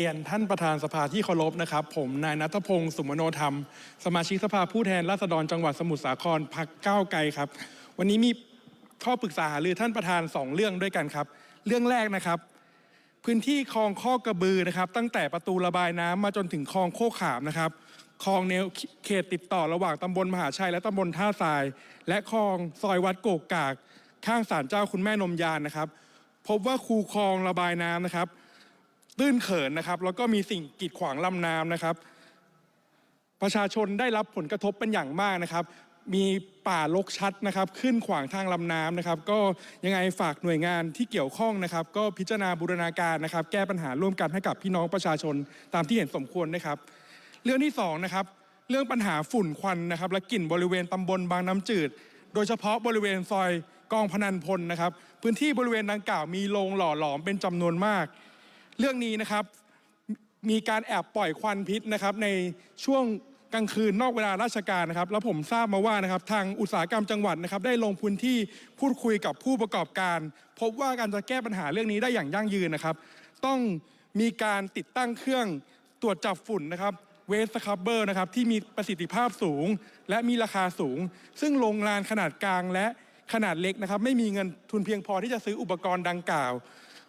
เรียนท่านประธานสภาที่เคารพนะครับ ผมนายนัทพงศ์สุมโนธรรม สมาชิกสภาผู้แทนราษฎรจังหวัดสมุทรสาครพักก้าวไกลครับ วันนี้มีข้อปรึกษาหรือท่านประธานสองเรื่องด้วยกันครับ เรื่องแรกนะครับ พื้นที่คลองข้อกระบือนะครับ ตั้งแต่ประตูระบายน้ำมาจนถึงคลองโคขามนะครับคลองแนวเขตติดต่อระหว่างตำบลมหาชัยและตำบลท่าทราย และคลองซอยวัดโกกกาก ข้างศาลเจ้าคุณแม่นมยานนะครับ พบว่าคูคลองระบายน้ำนะครับ ตื้นเขินนะครับ แล้วก็มีสิ่งกีดขวางลำน้ำนะครับ ประชาชนได้รับผลกระทบเป็นอย่างมากนะครับ มีป่ารกชัดนะครับ ขึ้นขวางทางลำน้ำนะครับ ก็ยังไงฝากหน่วยงานที่เกี่ยวข้องนะครับ ก็พิจารณาบูรณาการนะครับ แก้ปัญหาร่วมกันให้กับพี่น้องประชาชนตามที่เห็นสมควรนะครับ เรื่องที่สองนะครับเรื่องปัญหาฝุ่นควันนะครับและกลิ่นบริเวณตำบลบางน้ำจืด โดยเฉพาะบริเวณซอยกองพนันพลนะครับ พื้นที่บริเวณดังกล่าวมีโรงหล่อหลอมเป็นจำนวนมาก เรื่องนี้นะครับมีการแอบปล่อยควันพิษนะครับในช่วงกลางคืนนอกเวลาราชการนะครับ แล้วผมทราบมาว่านะครับทางอุตสาหกรรมจังหวัดนะครับ ได้ลงพื้นที่พูดคุยกับผู้ประกอบการ พบว่าการจะแก้ปัญหาเรื่องนี้ได้อย่างยั่งยืนนะครับ ต้องมีการติดตั้งเครื่องตรวจจับฝุ่นนะครับเวสคับเบอร์นะครับที่มีประสิทธิภาพสูง และมีราคาสูง ซึ่งโรงงานขนาดกลางและขนาดเล็กนะครับ ไม่มีเงินทุนเพียงพอที่จะซื้ออุปกรณ์ดังกล่าว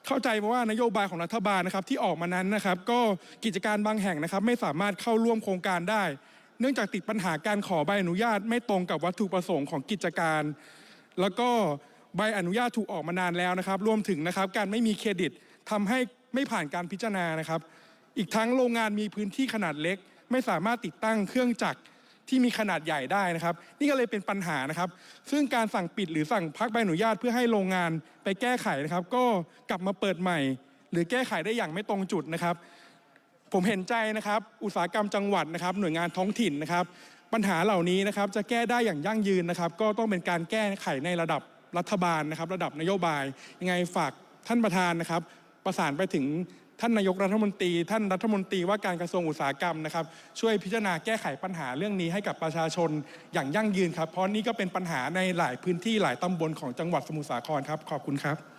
เข้าใจมาว่านโยบายของรัฐบาลนะครับที่ออกมานั้นนะครับ ก็กิจการบางแห่งนะครับ ไม่สามารถเข้าร่วมโครงการได้ เนื่องจากติดปัญหาการขอใบอนุญาตไม่ตรงกับวัตถุประสงค์ของกิจการ แล้วก็ใบอนุญาตถูกออกมานานแล้วนะครับ รวมถึงนะครับการไม่มีเครดิตทำให้ไม่ผ่านการพิจารณานะครับ อีกทั้งโรงงานมีพื้นที่ขนาดเล็ก ไม่สามารถติดตั้งเครื่องจักร ที่มีขนาดใหญ่ได้นะครับ นี่ก็เลยเป็นปัญหานะครับ ซึ่งการสั่งปิดหรือสั่งพักใบอนุญาตเพื่อให้โรงงานไปแก้ไขนะครับ ก็กลับมาเปิดใหม่ หรือแก้ไขได้อย่างไม่ตรงจุดนะครับ ผมเห็นใจนะครับ อุตสาหกรรมจังหวัดนะครับ หน่วยงานท้องถิ่นนะครับ ปัญหาเหล่านี้นะครับจะแก้ได้อย่างยั่งยืนนะครับ ก็ต้องเป็นการแก้ไขในระดับรัฐบาลนะครับ ระดับนโยบายยังไงฝากท่านประธานนะครับ ประสานไปถึง ท่านนายกรัฐมนตรี ท่านรัฐมนตรีว่าการกระทรวงอุตสาหกรรมนะครับช่วยพิจารณาแก้ไขปัญหาเรื่องนี้ให้กับประชาชนอย่างยั่งยืนครับ เพราะนี่ก็เป็นปัญหาในหลายพื้นที่หลายตำบลของจังหวัดสมุทรสาครครับ ขอบคุณครับ